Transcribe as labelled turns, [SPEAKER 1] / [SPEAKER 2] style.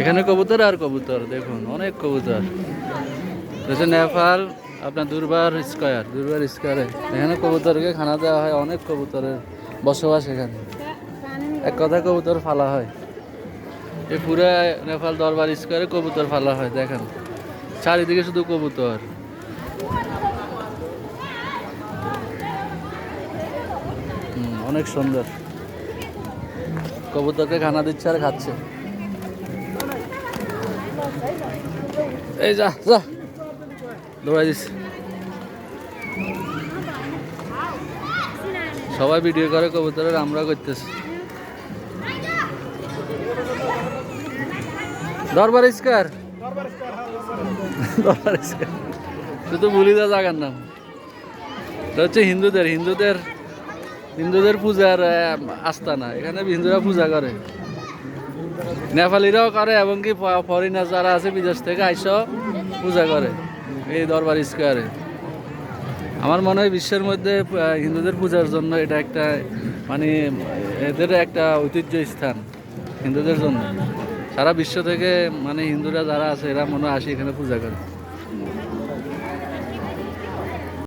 [SPEAKER 1] এখানে কবুতর আর কবুতর, দেখুন, অনেক কবুতর। নেপাল, আপনার দুর্বার স্কোয়ার, দুর্বার স্কোয়ারে। এখানে কবুতরকে খানা দেওয়া হয়, অনেক কবুতরের বসবাস এখানে। এক কথা কবুতর ফালা হয়। এই পুরা নেপাল দরবার স্কোয়ারে কবুতর ফালা হয়, দেখেন। চারিদিকে শুধু কবুতর। অনেক সুন্দর। কবুতরকে খানা দিচ্ছে আর খাচ্ছে। এই যা যা। দৌড়াই দিস। সবাই ভিডিও করে কবুতরের, আমরা করতেছি। দরবার স্কার দরবার স্কার শুধু ভুলি যা জাগার নাম। এটা হচ্ছে হিন্দুদের হিন্দুদের হিন্দুদের পূজার আস্তানা। এখানে হিন্দুরা পূজা করে। নেপালিরাও করে এবং কি ফরিনার যারা আছে বিদেশ থেকে আইসও পূজা করে এই দরবার স্কোয়ারে। আমার মনে হয় বিশ্বের মধ্যে হিন্দুদের পূজার জন্য এটা একটা মানে এদের একটা ঐতিহ্য স্থান, হিন্দুদের জন্য। সারা বিশ্ব থেকে মানে হিন্দুরা যারা আছে, এরা মনে হয় আসে এখানে পূজা করে।